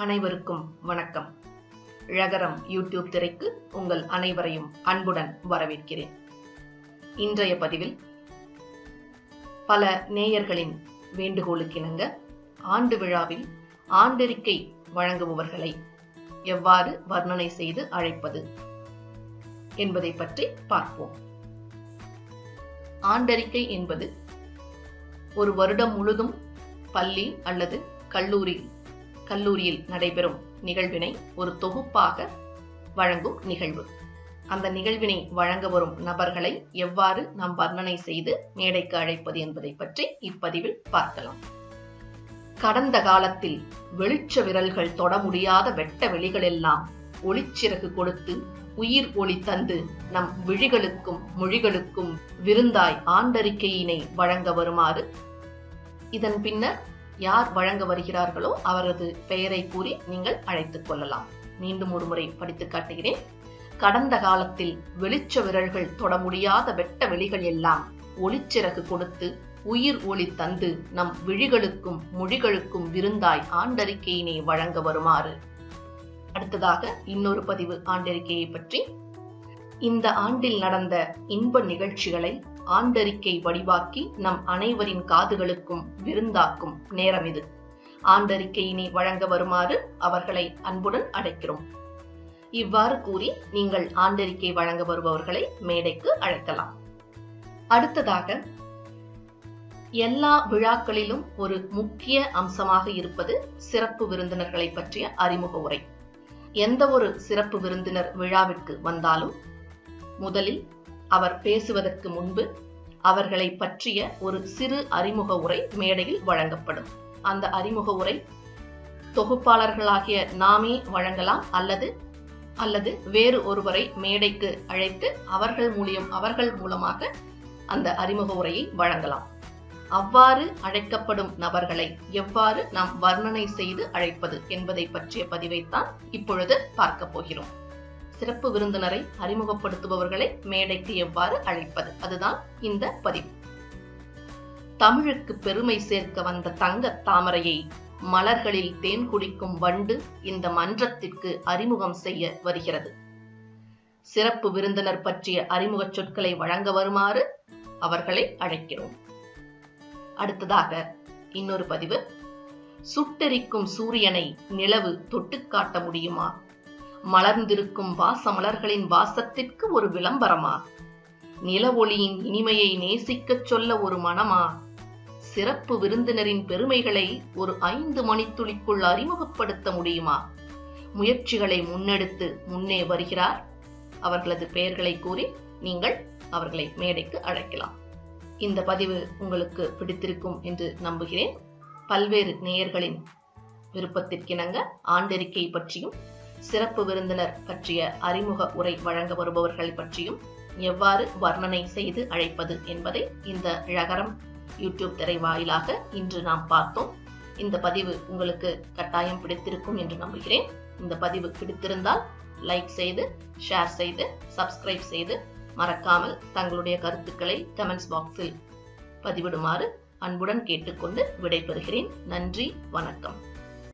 அனைவருக்கும் வணக்கம். ழகரம் யூடியூப் திரைக்கு உங்கள் அனைவரையும் அன்புடன் வரவேற்கிறேன். இன்றைய பதிவில் பல நேயர்களின் வேண்டுகோளுக்கிணங்க ஆண்டு விழாவில் ஆண்டறிக்கை வழங்குபவர்களை எவ்வாறு வர்ணனை செய்து அழைப்பது என்பதை பற்றி பார்ப்போம். ஆண்டறிக்கை என்பது ஒரு வருடம் முழுதும் பள்ளி அல்லது கல்லூரி கல்லூரியில் நடைபெறும் நிகழ்வினை ஒரு தொகுப்பாக வழங்கும் நிகழ்வு. அந்த நிகழ்வினை வழங்க வரும் நபர்களை எவ்வாறு நாம் வர்ணனை செய்து மேடைக்கு அழைப்பது என்பதை பற்றி இப்பதிவில் பார்க்கலாம். கடந்த காலத்தில் வெளிச்ச விரல்கள் தொட முடியாத வெட்ட வெளிகளெல்லாம் ஒளிச்சிறகு கொடுத்து உயிர் ஒளி தந்து நம் விழிகளுக்கும் மொழிகளுக்கும் விருந்தாய் ஆண்டறிக்கையினை வழங்க வருமாறு. இதன் பின்னர் யார் வழங்க வருகிறார்களோ அவரது பெயரை கூறி நீங்கள் அழைத்துக் கொள்ளலாம். மீண்டும் ஒரு முறை படித்து காட்டுகிறேன். கடந்த காலத்தில் வெளிச்ச விரல்கள் தொட முடியாத வெட்ட வெளிகள் எல்லாம் ஒளிச்சிறகு கொடுத்து உயிர் ஒளி தந்து நம் விழிகளுக்கும் மொழிகளுக்கும் விருந்தாய் ஆண்டறிக்கையினை வழங்க வருமாறு. அடுத்ததாக இன்னொரு பதிவு ஆண்டறிக்கையை பற்றி. இந்த ஆண்டில் நடந்த இன்ப நிகழ்ச்சிகளை ஆண்டறிக்கை வடிவாக்கி நம் அனைவரின் காதுகளுக்கும் விருந்தாக்கும் நேரம் இது. ஆண்டறிக்கையினை வழங்க வருமாறு அவர்களை அன்புடன் அழைக்கிறோம். இவ்வாறு கூறி நீங்கள் ஆண்டறிக்கை வழங்க வருபவர்களை மேடைக்கு அழைக்கலாம். அடுத்ததாக எல்லா விழாக்களிலும் ஒரு முக்கிய அம்சமாக இருப்பது சிறப்பு விருந்தினர்களை பற்றிய அறிமுக உரை. எந்த ஒரு சிறப்பு விருந்தினர் விழாவிற்கு வந்தாலும் முதலில் அவர் பேசுவதற்கு முன்பு அவர்களை பற்றிய ஒரு சிறு அறிமுக உரை மேடையில் வழங்கப்படும். அந்த அறிமுக உரை தொகுப்பாளர்களாகிய நாமே வழங்கலாம் அல்லது அல்லது வேறு ஒருவரை மேடைக்கு அழைத்து அவர்கள் மூலியம் அவர்கள் மூலமாக அந்த அறிமுக உரையை வழங்கலாம். அவ்வாறு அழைக்கப்படும் நபர்களை எவ்வாறு நாம் வர்ணனை செய்து அழைப்பது என்பதை பற்றிய பதிவைத்தான் இப்பொழுது பார்க்க போகிறோம். சிறப்பு விருந்தினரை அறிமுகப்படுத்துபவர்களை மேடைக்கு எவ்வாறு அழைப்பது? அதுதான் இந்த பதிவு. தமிழுக்கு பெருமை சேர்க்க வந்த தங்க தாமரையை மலர்களில் தேன் குடிக்கும் வண்டு இந்த மன்றத்திற்கு அறிமுகம் செய்ய வருகிறது. சிறப்பு விருந்தினர் பற்றிய அறிமுக சொற்களை வழங்க வருமாறு அவர்களை அழைக்கிறோம். அடுத்ததாக இன்னொரு பதிவு. சுட்டெரிக்கும் சூரியனை நிலவு தொட்டு காட்ட முடியுமா? மலர்ந்திருக்கும் வாச மலர்களின் வாசத்திற்கு ஒரு விளம்பரமா? நில ஒளியின் இனிமையை நேசிக்கச் சொல்ல ஒரு மனமா? சிறப்பு விருந்தினரின் பெருமைகளை ஒரு ஐந்து மணித்துளிக்குள் அறிமுகப்படுத்த முடியுமா? முயற்சிகளை முன்னெடுத்து முன்னே வருகிறார். அவர்களது பெயர்களை கூறி நீங்கள் அவர்களை மேடைக்கு அழைக்கலாம். இந்த பதிவு உங்களுக்கு பிடித்திருக்கும் என்று நம்புகிறேன். பல்வேறு நேயர்களின் விருப்பத்திற்கிணங்க ஆண்டறிக்கை பற்றியும் சிறப்பு விருந்தினர் பற்றிய அறிமுக உரை வழங்க வருபவர்கள் பற்றியும் எவ்வாறு வர்ணனை செய்து அழைப்பது என்பதை இந்த ழகரம் யூடியூப் திரை வாயிலாக இன்று நாம் பார்த்தோம். இந்த பதிவு உங்களுக்கு கட்டாயம் பிடித்திருக்கும் என்று நம்புகிறேன். இந்த பதிவு பிடித்திருந்தால் லைக் செய்து ஷேர் செய்து சப்ஸ்கிரைப் செய்து மறக்காமல் தங்களுடைய கருத்துக்களை கமெண்ட்ஸ் பாக்ஸில் பதிவிடுமாறு அன்புடன் கேட்டுக்கொண்டு விடைபெறுகிறேன். நன்றி வணக்கம்.